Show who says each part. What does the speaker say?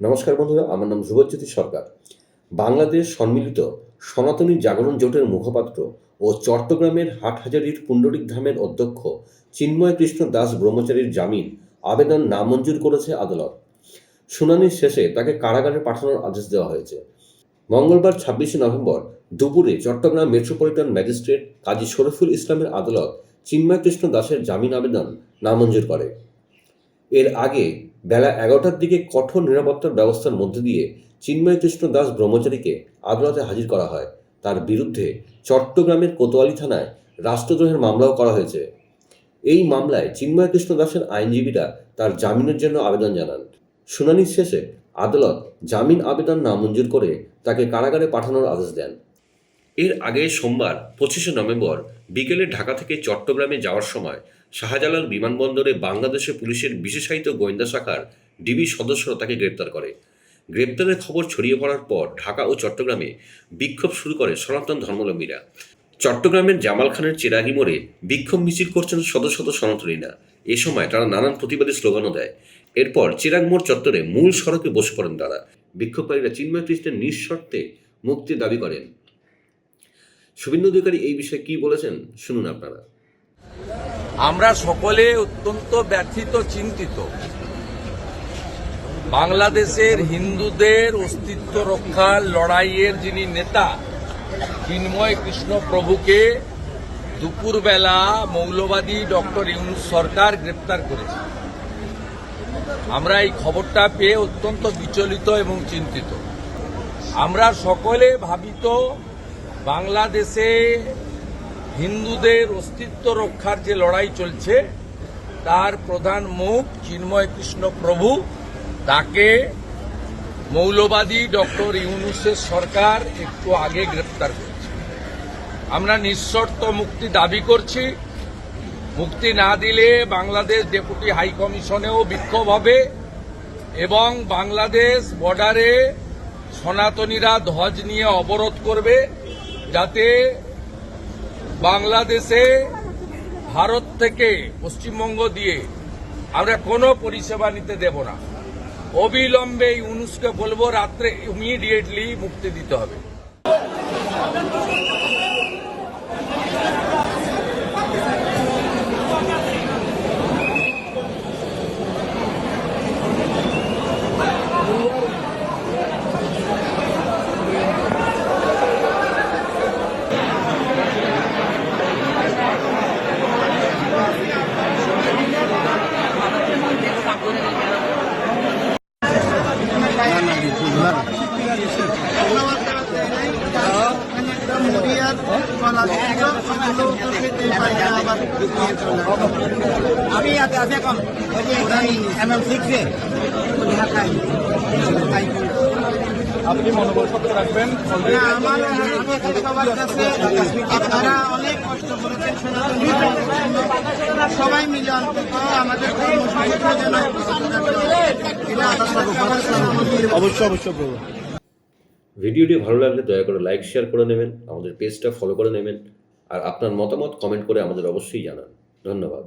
Speaker 1: নমস্কার বন্ধুরা, আমার নাম ধ্রুবজ্যোতি সরকার। বাংলাদেশ সম্মিলিত সনাতনী জাগরণ জোটের মুখপাত্র ও চট্টগ্রামের হাটহাজারির পুণ্ডরিক ধামের অধ্যক্ষ চিন্ময় কৃষ্ণ দাস ব্রহ্মচারীর জামিন আবেদন নামঞ্জুর করেছে আদালত। শুনানির শেষে তাকে কারাগারে পাঠানোর আদেশ দেওয়া হয়েছে। মঙ্গলবার ছাব্বিশে নভেম্বর দুপুরে চট্টগ্রাম মেট্রোপলিটন ম্যাজিস্ট্রেট কাজী শরীফুল ইসলামের আদালত চিন্ময় কৃষ্ণ দাসের জামিন আবেদন নামঞ্জুর করে। এর আগে বেলা এগারোটার দিকে কঠোর নিরাপত্তার ব্যবস্থার মধ্যে দিয়ে চিন্ময় কৃষ্ণ দাস ব্রহ্মচারীকে আদালতে হাজির করা হয়। তার বিরুদ্ধে চট্টগ্রামের কোতোয়ালি থানায় রাষ্ট্রদ্রোহের মামলাও করা হয়েছে। এই মামলায় চিন্ময় কৃষ্ণ দাসের আইনজীবীরা তার জামিনের জন্য আবেদন জানান। শুনানির শেষে আদালত জামিন আবেদন নামঞ্জুর করে তাকে কারাগারে পাঠানোর আদেশ দেন। এর আগে সোমবার, পঁচিশে নভেম্বর, বিকেলে ঢাকা থেকে চট্টগ্রামে যাওয়ার সময় শাহজালাল বিমানবন্দরে বাংলাদেশে পুলিশের বিশেষায়িত গোয়েন্দা শাখার ডিবি সদস্যরা তাকে গ্রেপ্তার করে। গ্রেপ্তারের খবর ছড়িয়ে পড়ার পর ঢাকা ও চট্টগ্রামে বিক্ষোভ শুরু করে সনাতন ধর্মাবলম্বীরা। চট্টগ্রামের জামাল খানের চেরাগি মোড়ে বিক্ষোভ মিছিল করছেন শত শত সনাতনীরা। এ সময় তারা নানান প্রতিবাদী স্লোগানও দেয়। এরপর চিরাগ মোড় চত্বরে মূল সড়কে বসে পড়েন তারা। বিক্ষোভকারীরা চিন্ময় কৃষ্ণের নিঃশর্তে মুক্তির দাবি করেন। শুভেন্দু অধিকারী এই বিষয়ে কি বলেছেন শুনুন আপনারা।
Speaker 2: আমরা সকলে অত্যন্ত ব্যথিত, চিন্তিত। বাংলাদেশের হিন্দুদের অস্তিত্ব রক্ষার লড়াইয়ের যিনি নেতা, চিন্ময় কৃষ্ণ প্রভুকে দুপুরবেলা মৌলবাদী ডক্টর ইউনুস সরকার গ্রেপ্তার করেছে। আমরা এই খবরটা পেয়ে অত্যন্ত বিচলিত এবং চিন্তিত। আমরা সকলে ভাবিত বাংলাদেশে হিন্দুদের অস্তিত্ব রক্ষার যে লড়াই চলছে, তার প্রধান মুখ চিন্ময় কৃষ্ণ প্রভু। তাকে মৌলবাদী ডক্টর ইউনুসের সরকার একটু আগে গ্রেপ্তার করেছে। আমরা নিঃশর্ত মুক্তি দাবি করছি। মুক্তি না দিলে বাংলাদেশ ডেপুটি হাই কমিশনেও বিক্ষোভ হবে এবং বাংলাদেশ বর্ডারে সনাতনীরা ধ্বজ নিয়ে অবরোধ করবে যাতে বাংলাদেশে ভারত থেকে পশ্চিমবঙ্গ দিয়ে আমরা কোনো পরিষেবা নিতে দেব না। অবিলম্বে এই ইউনুসকে বলব, রাত্রে ইমিডিয়েটলি মুক্তি দিতে হবে।
Speaker 3: আমি আছে এখন এম এম সিক্সে ঢাকায়
Speaker 4: আপনি রাখবেন।
Speaker 5: আমার আমাদের সবার কাছে। আপনারা অনেক কষ্ট করেছেন। সবাই মিলে অন্তত আমাদের।
Speaker 4: অবশ্যই অবশ্যই।
Speaker 1: ভিডিওটি ভালো লাগলে দয়া করে লাইক শেয়ার করে নেবেন, আমাদের পেজটা ফলো করে নেবেন, আর আপনার মতামত কমেন্ট করে আমাদের অবশ্যই জানান। ধন্যবাদ।